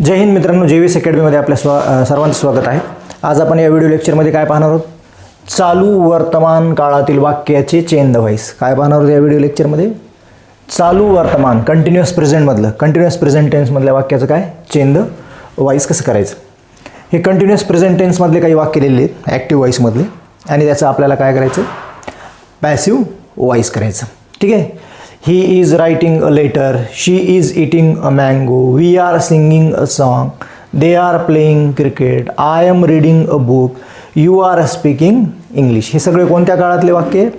जय हिंद मित्रांनो जे व्हीस अकॅडमीमध्ये आपल्या स्वा सर्वांचं स्वागत आहे. आज आपण या व्हिडिओ लेक्चरमध्ये काय पाहणार आहोत? चालू वर्तमान काळातील वाक्याचे चेन द व्हाईस काय पाहणार आहोत या व्हिडिओ लेक्चरमध्ये? चालू वर्तमान कंटिन्युअस प्रेझेंटमधलं कंटिन्युअस प्रेझेंट टेन्समधल्या वाक्याचं काय? चेन द व्हाईस कसं करायचं? हे कंटिन्युअस प्रेझेंट टेन्समधले काही वाक्य लिहिलेले आहेत ॲक्टिव्ह व्हाईसमधले आणि त्याचं आपल्याला काय करायचं? पॅसिव्ह वॉइस करायचं. ठीक आहे? He is writing a letter she is eating a mango we are singing a song they are playing cricket I am reading a book you are speaking English हे सगळे कोणत्या काळातले वाक्य आहेत?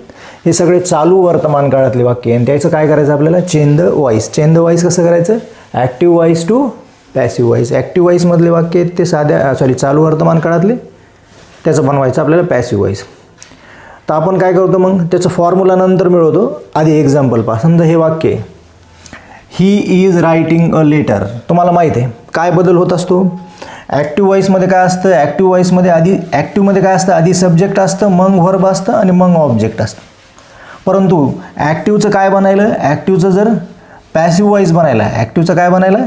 हे सगळे चालू वर्तमान काळातले वाक्य आहे आणि त्याचं काय करायचं आपल्याला? चेंद द चेंद वॉईस कसं करायचं? Active voice to passive voice active वॉईसमधले वाक्य आहेत ते साध्या सॉरी चालू वर्तमान काळातले. त्याचं बनवायचं आपल्याला पॅसिव्ह वॉईस तर आपण काय करतो मग? त्याचं फॉर्म्युला नंतर मिळवतो. आधी एक्झाम्पल पहा. समजा हे वाक्य आहे. He is writing a letter तुम्हाला माहीत आहे. काय बदल होत असतो? ॲक्टिव्ह वॉईसमध्ये काय असतं? ॲक्टिव्ह वॉईसमध्ये आधी ॲक्टिव्हमध्ये काय असतं? आधी सब्जेक्ट असतं मग व्हर्ब असतं आणि मग ऑब्जेक्ट असतं. परंतु ॲक्टिव्हचं काय बनायलं? ॲक्टिव्हचं जर पॅसिव्ह वॉईस बनायला. ॲक्टिव्हचं काय बनायला?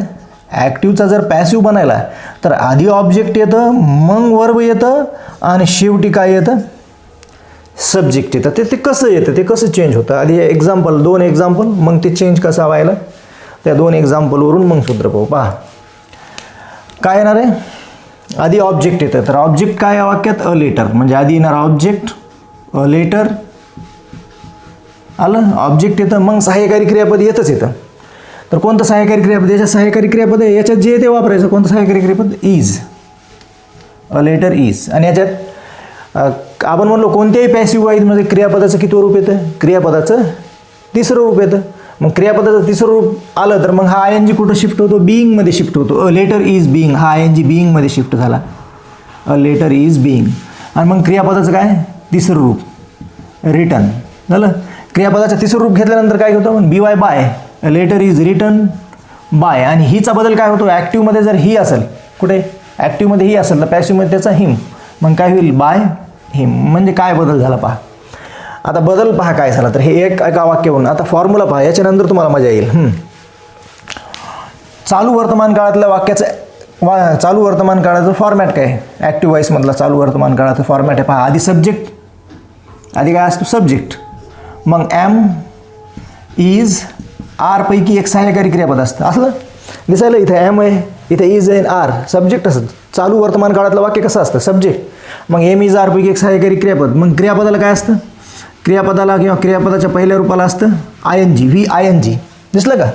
ॲक्टिव्हचा जर पॅसिव्ह बनायला तर आधी ऑब्जेक्ट येतं मग वर्ब येतं आणि शेवटी काय येतं? सब्जेक्ट येतं. ते ते कसं येतं? ते कसं चेंज होतं? आधी एक्झाम्पल दोन एक्झाम्पल मग ते चेंज कसं व्हायला? त्या दोन एक्झाम्पलवरून मग सूत्र पाहू. पहा. काय येणार आहे? आधी ऑब्जेक्ट येतं. तर ऑब्जेक्ट काय या वाक्यात? अ लेटर म्हणजे आधी येणार ऑब्जेक्ट अ लेटर आलं? ऑब्जेक्ट येतं मग सहाय्यकारी क्रियापद येतच येतं. तर कोणतं सहाय्यकारी क्रियापद? याच्यात सहाय्यकारी क्रियापद आहे. याच्यात जे ते वापरायचं. कोणतं सहाय्यकारी क्रियापद? इज अ लेटर इज आणि याच्यात आपण म्हणलो कोणत्याही पॅसिव्ह वाईजमध्ये क्रियापदाचं किती रूप येतं? क्रियापदाचं तिसरं रूप येतं. मग क्रियापदाचं तिसरं रूप आलं तर मग हा आय एन जी कुठं शिफ्ट होतो? बिईंगमध्ये शिफ्ट होतो. अ लेटर इज बिईंग हा आय एन जी बिईंगमध्ये शिफ्ट झाला. अ लेटर इज बिईंग आणि मग क्रियापदाचं काय? तिसरं रूप. रिटर्न झालं? क्रियापदाचं तिसरं रूप घेतल्यानंतर काय होतं? मग B Y by a letter is written by आणि हीचा बदल काय होतो? ॲक्टिव्हमध्ये जर ही असेल कुठे? ॲक्टिव्हमध्ये ही असेल तर पॅसिव्हमध्ये त्याचा हिम मग काय होईल? बाय हे म्हणजे काय बदल झाला पहा. आता बदल पहा काय झाला तर. हे एक एका वाक्यावरून आता फॉर्म्युला पहा याच्यानंतर तुम्हाला मजा येईल. चालू वर्तमान काळातल्या वाक्याचं वा चालू वर्तमान काळाचं फॉर्मॅट काय? ॲक्टिव्ह व्हाईसमधला चालू वर्तमान काळाचं फॉर्मॅट आहे पहा. आधी सब्जेक्ट आधी काय असतो? सब्जेक्ट मग ॲम इज आरपैकी एक सहाय्यकारी क्रियापद असतं. असलं? दिसायला इथे ॲम आहे इथे इज आहे आर सब्जेक्ट असतं. चालू वर्तमान काळातलं वाक्य कसं असतं? सब्जेक्ट मग एम इज आर पैकी एक सहाय्यकारी क्रियापद. मग क्रियापदाला काय असतं? क्रियापदाला किंवा क्रियापदाच्या पहिल्या रूपाला असतं I N G V I N G दिसलं का?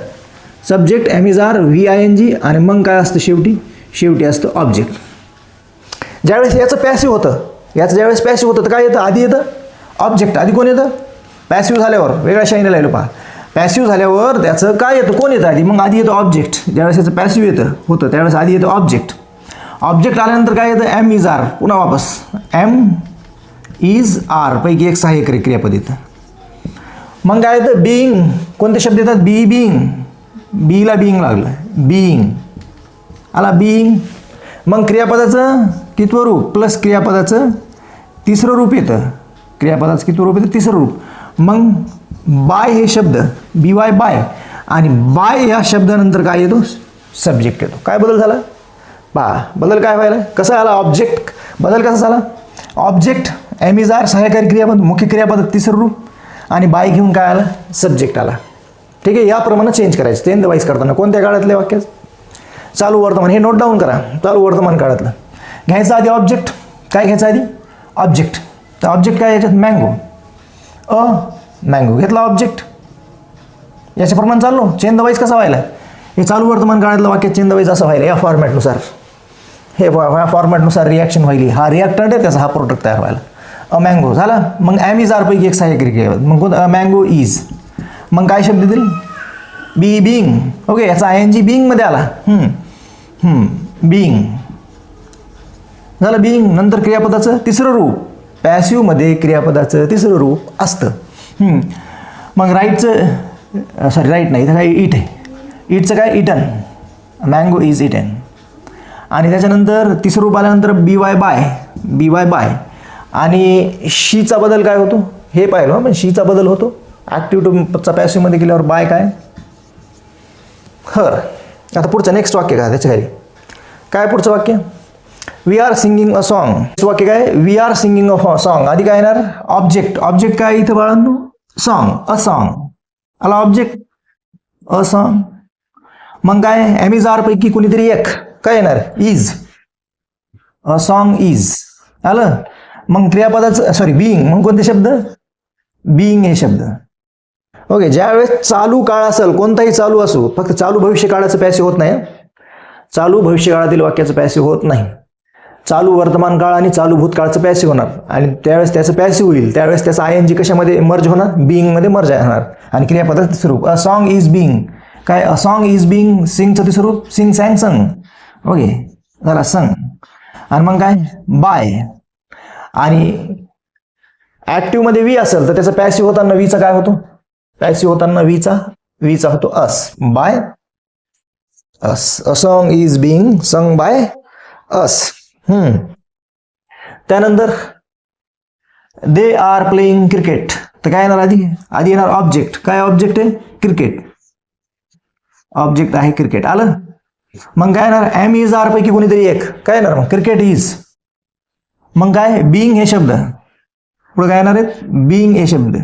Subject am is are V I N G आणि मग काय असतं शेवटी? शेवटी असतं ऑब्जेक्ट ज्यावेळेस याचं पॅसिव्ह होतं याचं ज्यावेळेस पॅसिव्ह होतं तर काय येतं? आधी येतं? ऑब्जेक्ट आधी कोण येतं? पॅसिव्ह झाल्यावर. वेगळ्या शाईने राहिलो पहा. पॅसिव्ह झाल्यावर त्याचं काय येतं? कोण येतं आधी? मग आधी येतं ऑब्जेक्ट ज्यावेळेस याचं पॅसिव्ह येतं होतं त्यावेळेस आधी येतं ऑब्जेक्ट ऑब्जेक्ट आल्यानंतर काय येतं? एम इज आर पुन्हा वापस. एम इज आर पैकी एक सहाय्यक क्रियापद येतं मग काय येतं? बिईंग कोणते शब्द येतात? बी बिईंग बीला बिईंग लागलं बिईंग आला बिईंग मग क्रियापदाचं कितवं रूप? प्लस क्रियापदाचं तिसरं रूप येतं. क्रियापदाचं कितवं रूप येतं? तिसरं रूप. मग बाय हे शब्द बी वाय बाय आणि बाय या शब्दानंतर काय येतो? सब्जेक्ट येतो. काय बदल झाला? पहा बदल काय व्हायला? कसा आला ऑब्जेक्ट बदल कसा झाला? ऑब्जेक्ट एम सहाय्यकारी क्रियापद मुख्य क्रियापद तिसरं रूप आणि बाय घेऊन काय आला? सब्जेक्ट आला. ठीक आहे याप्रमाणे चेंज करायचं. चेंज वाईज करताना कोणत्या काळातल्या वाक्यात? चालू वर्तमान. हे नोट डाऊन करा. चालू वर्तमान काळातलं. घ्यायचं आधी ऑब्जेक्ट काय घ्यायचं आधी? ऑब्जेक्ट तर ऑब्जेक्ट काय याच्यात? मँगो अ मँगो घेतला ऑब्जेक्ट याच्याप्रमाणे चाललो. चेंद वाईज कसा व्हायला? हे चालू वर्तमान काळातलं वाक्य चेंद वाईज असं व्हायला या फॉर्मॅटनुसार हे ह्या फॉर्मॅटनुसार रिॲक्शन व्हायली. हा रिॲक्टंट आहे त्याचा हा प्रोडक्ट तयार व्हायला? अ मँगो झाला? मग ॲम इज एक सहाय्यकारी क्रिया मग कोण मँगो इज मग काय शब्द दिल? बी बिंग ओके याचा आय एन जी बिंगमध्ये आला बिंग झालं बिंग नंतर क्रियापदाचं तिसरं रूप. पॅसिवमध्ये क्रियापदाचं तिसरं रूप असतं. मग राईटचं सॉरी राईट नाही इथं काय इट आहे. इटचं काय? इटन मँगो इज इटन आणि त्याच्यानंतर तिसरं रूप आल्यानंतर B Y by B Y by आणि शीचा बदल काय होतो? हे पाहिलं पण शीचा बदल होतो. ॲक्टिव्ह टूचा पॅसिव्हमध्ये गेल्यावर बाय काय? हर. आता पुढचं नेक्स्ट वाक्य काय? त्याच्याखाली. काय पुढचं वाक्य? We are singing a song वाक्य काय? We are singing a song आधी काय येणार? ऑब्जेक्ट ऑब्जेक्ट काय इथं बाळांनो? सॉन्ग अ सॉन्ग आला ऑब्जेक्ट अ सॉन्ग मग काय? एम पैकी कोणीतरी एक. काय येणार? इज अ सॉन्ग इज आलं? मग क्रियापदाचं सॉरी बिईंग मग कोणते शब्द? बिईंग हे शब्द. ओके ज्यावेळेस चालू काळ असेल कोणताही चालू असो फक्त चालू भविष्य काळाचं पॅसिव होत नाही चालू भविष्य काळातील वाक्याचं पॅसिव होत नाही. चालू वर्तमान काळ आणि चालू भूतकाळचं पॅसिव होणार. आणि त्यावेळेस त्याचं पॅसिव होईल. त्यावेळेस त्याचं आय एन जी कशामध्ये मर्ज होणार? बिईंगमध्ये मर्ज होणार. आणि क्रियापदाचं स्वरूप. अ सॉन्ग इज बिईंग काय? अ सॉन्ग इज बिईंग सिंगचं ते स्वरूप. सिंग सॅंग संग ओके झाला संग. आणि मग काय? बाय. आणि ऍक्टिव्हमध्ये वी असेल तर त्याचा पॅसिव्ह होताना वीचा काय होतो? पॅसिव्ह होताना वीचा वीचा होतो us by us a song is being sung by us hmm त्यानंतर दे आर प्लेइंग क्रिकेट तर काय येणार आधी? आधी येणार ऑब्जेक्ट काय ऑब्जेक्ट आहे? क्रिकेट ऑब्जेक्ट आहे क्रिकेट आलं? मग काय येणार? एम इज आर पैकी कोणीतरी एक. काय येणार मग? क्रिकेट इज मग काय? बिईंग हे शब्द. पुढे काय येणार आहेत? बिईंग हे शब्द.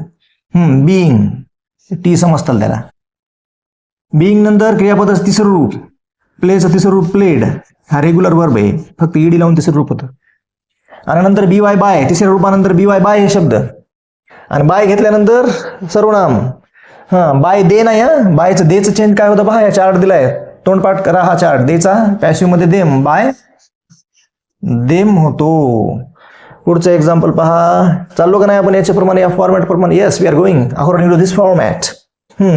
हम्म बिईंग टी समजताल त्याला. बिईंग नंतर क्रियापदाचं तिसरं रूप. प्लेचं तिसरं रूप प्लेड हा रेग्युलर वर्ब आहे. फक्त ईडी लावून तिसरं रूप होतं. आणि नंतर बी वाय बाय तिसऱ्या रूपानंतर बी वाय बाय हे शब्द. आणि बाय घेतल्यानंतर सर्वनाम. हां बाय दे नाही हा. बायचं देचं चेंज काय होतं? पहा या चार्ट दिलाय. तोंडपाठ करा हा चार्ट. देचा पॅसिव्हमध्ये देम. बाय. देम होतो. पुढचं एक्झाम्पल पहा. चाललो का नाही आपण? याच्याप्रमाणे या फॉर्मॅट प्रमाणे. Yes we are going according to this format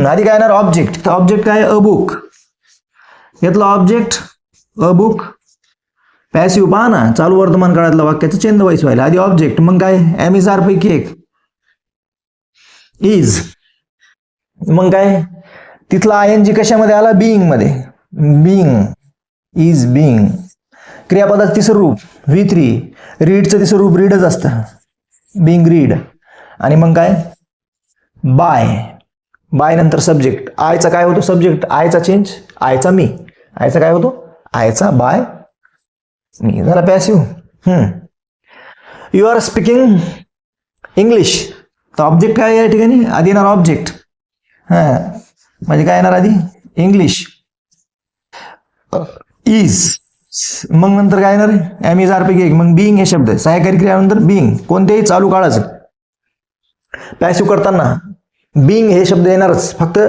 आधी काय येणार? ऑब्जेक्ट तर ऑब्जेक्ट काय? अ बुक घेतला ऑब्जेक्ट अ बुक पॅसिव्ह पहा ना. चालू वर्तमान काळातलं वाक्याचं चेंद वाईस व्हायला. आधी ऑब्जेक्ट मग काय? एम इज आर पैकी एक. इज मग काय? तिथला आय एन जी कशामध्ये आला? बिईंगमध्ये. बिंग इज बिंग क्रियापदाचं तिसरं रूप व्ही थ्री रीडचं तिसरं रूप रीडच असतं. बिंग रीड आणि मग काय? बाय बाय नंतर सब्जेक्ट आयचा काय होतो? सब्जेक्ट आयचा चेंज आयचा मी आयचा काय होतो? आयचा बाय मी झाला passive you are speaking English तर ऑब्जेक्ट काय या ठिकाणी? आधी येणार ऑब्जेक्ट हां म्हणजे काय येणार आधी? इंग्लिश इज मग नंतर काय येणार एम इज आर पैकी एक. मग बिईंग हे शब्द सहाय्यकारी क्रियानंतर बिईंग कोणत्याही चालू काळाचं. पॅसिव्ह करताना बिईंग हे शब्द येणारच. फक्त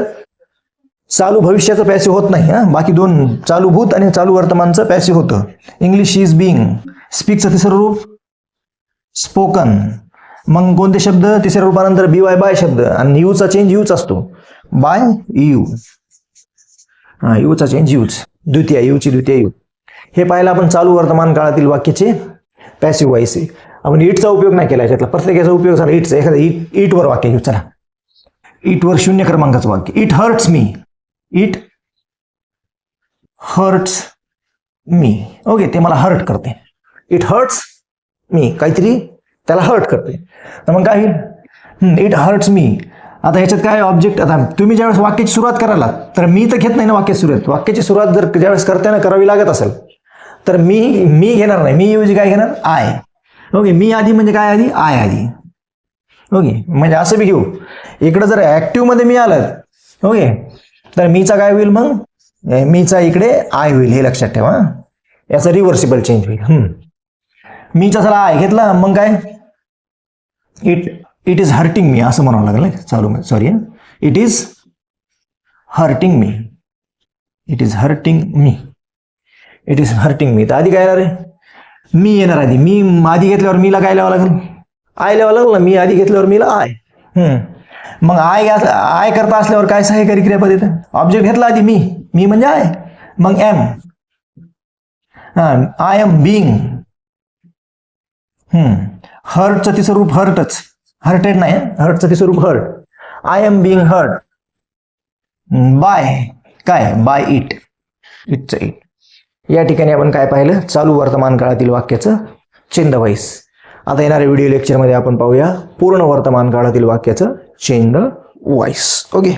चालू भविष्याचं पॅसिव्ह होत नाही हा? बाकी दोन चालू भूत आणि चालू वर्तमानचं पॅसिव्ह होतं. इंग्लिश इज बिईंग स्पीकचं तिसरं रूप. स्पोकन मग कोणते शब्द? तिसऱ्या रूपानंतर बी वाय बाय शब्द. आणि यूचा चेंज यूच असतो. बाय यू हा यूचा चेंज यूच द्वितीय यूची द्वितीय यू हे पाहिलं आपण चालू वर्तमान काळातील वाक्याचे पॅसिव्ह व्हायचे आपण इटचा उपयोग नाही केला याच्यातला. प्रत्येकाचा उपयोग झाला इटचा एखादा इट इटवर वाक्य घेऊ चला. इटवर शून्य क्रमांकाचं वाक्य. It hurts me it hurts me okay ते मला हर्ट करते. इट हर्ट्स मी काहीतरी त्याला हर्ट करते. तर मग काय होईल? इट हर्ट्स मी आता ह्याच्यात काय ऑब्जेक्ट आता तुम्ही ज्यावेळेस वाक्याची सुरुवात करायला तर मी तर घेत नाही ना वाक्याची सुरुवात. वाक्याची सुरुवात जर ज्यावेळेस करताना करावी लागत असेल तर मी मी घेणार नाही. मी ऐवजी काय घेणार? आय ओके मी आधी म्हणजे काय आधी? आय आधी. ओके म्हणजे असं बी घेऊ. इकडं जर ॲक्टिव्हमध्ये मी आलं ओके तर मीचा काय होईल मग? मीचा इकडे आय होईल हे लक्षात ठेवा याचा रिव्हर्सिबल चेंज होईल. मीचा चला आय घेतला मग काय? It it is hurting me असं म्हणावं लागलं चालू sorry it is hurting me it is hurting me it is hurting me तर आधी काय येणार आहे? मी येणार आधी. मी आधी घेतल्यावर मीला काय लावावं लागेल? आय लिहावं लागलं ना? मी आधी घेतल्यावर मीला आय. मग आय आय करता असल्यावर काय सहाय्यकारी क्रियापद येतं ऑब्जेक्ट घेतला आधी मी. मी म्हणजे आय. मग एम आय एम बिंग हर्टचं तिचं रूप हर्टच हर्टेड नाही हर्टचं ते स्वरूप hurt. I am being hurt by काय? बाय इट इटचं इट या ठिकाणी आपण काय पाहिलं? चालू वर्तमान काळातील वाक्याचं चेंद वाईस आता येणाऱ्या व्हिडिओ लेक्चरमध्ये आपण पाहूया पूर्ण वर्तमान काळातील वाक्याचं चेंद वाईस ओके